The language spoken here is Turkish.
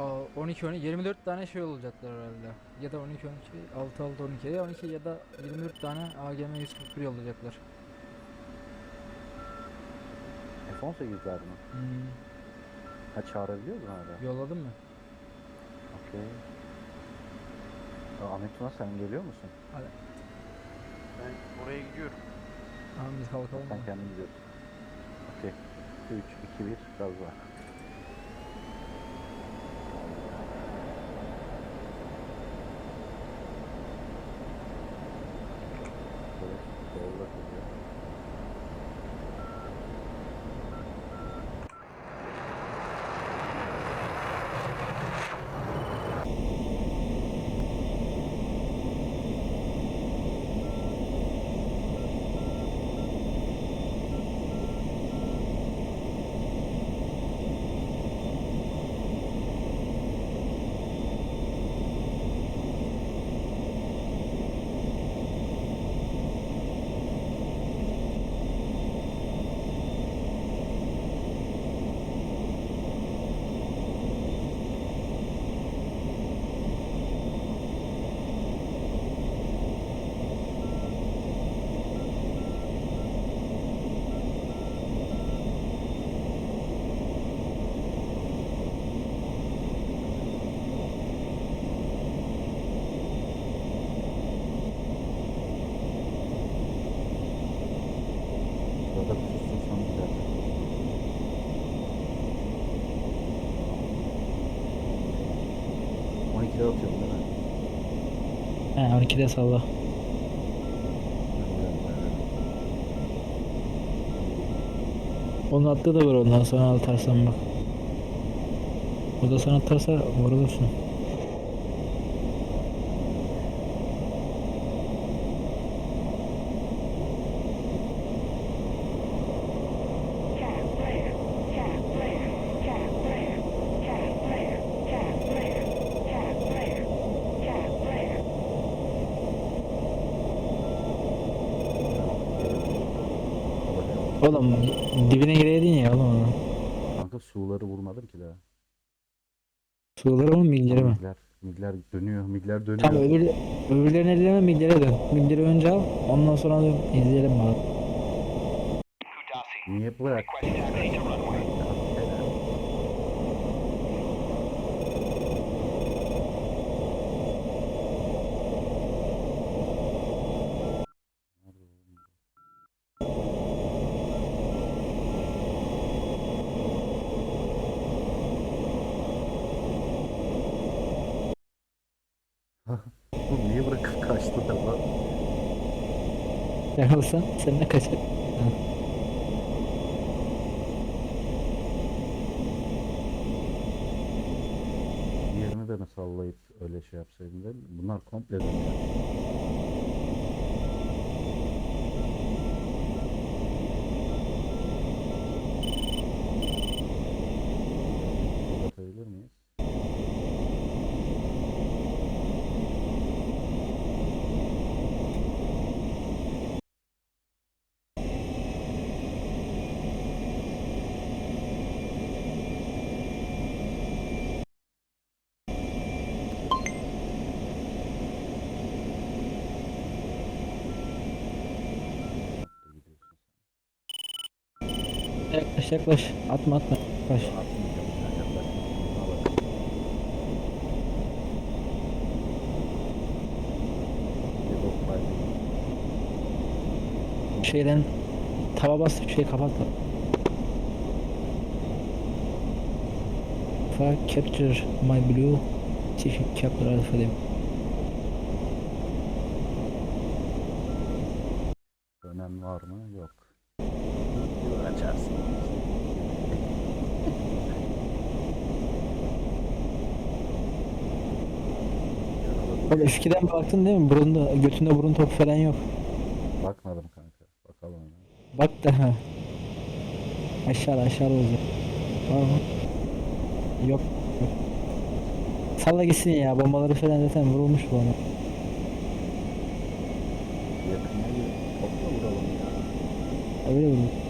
Aa, 12 12 24 tane şey olacaklar herhalde. Ya da 12 12 6 6 12 ya 12 ya da 24 tane AGM 141 olacaklar. F-18'ler mi? Hmm, Ha çağırabiliyor musun hala? yolladın mı? Okey. Ahmet Tuna sen geliyor musun? Hadi. Ben oraya gidiyorum. Tamam biz kalkalım. Sen kendin gidiyorsun. Okey. 3, 2, 1 gaz var. 12'de atıyorum ben. He 12'de salla. Onun attığı da var ondan sonra atarsan bak. O da sana atarsa vurulursun. Oğlum dibine gireydin ya oğlum onu. Kanka suları vurmadım ki daha. Suları mı migleri mi? Migler, migler dönüyor, migler dönüyor. Tamam öbür, öbürlerini elleme miglere dön. Migleri önce al ondan sonra izleyelim bari. Niye bırak? Oğlum niye bırakıp kaçtılar lan? Sen olsan sen de kaçar. Diğerini de mi sallayıp öyle şey yapsaydın değil mi? Bunlar komple dönüyor. Yaklaş yaklaş. Atma atma. Yaklaş. Bir. Şeyden tava bas şey kapatma. Fa capture my blue Pacific capture alpha dem. Önem var mı? Yok. Açarsın. Oğlum eskiden baktın değil mi? Burunda, götünde burun topu falan yok. Bakmadım kanka. Bakalım. ya. Bak da ha. Aşağı aşağı olacak. Var mı? Yok. yok. Salla gitsin ya. Bombaları falan zaten vurulmuş bu ona. Yakına bir topla vuralım ya. Öyle vurulmuş.